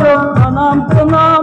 biliyorum anam kınamı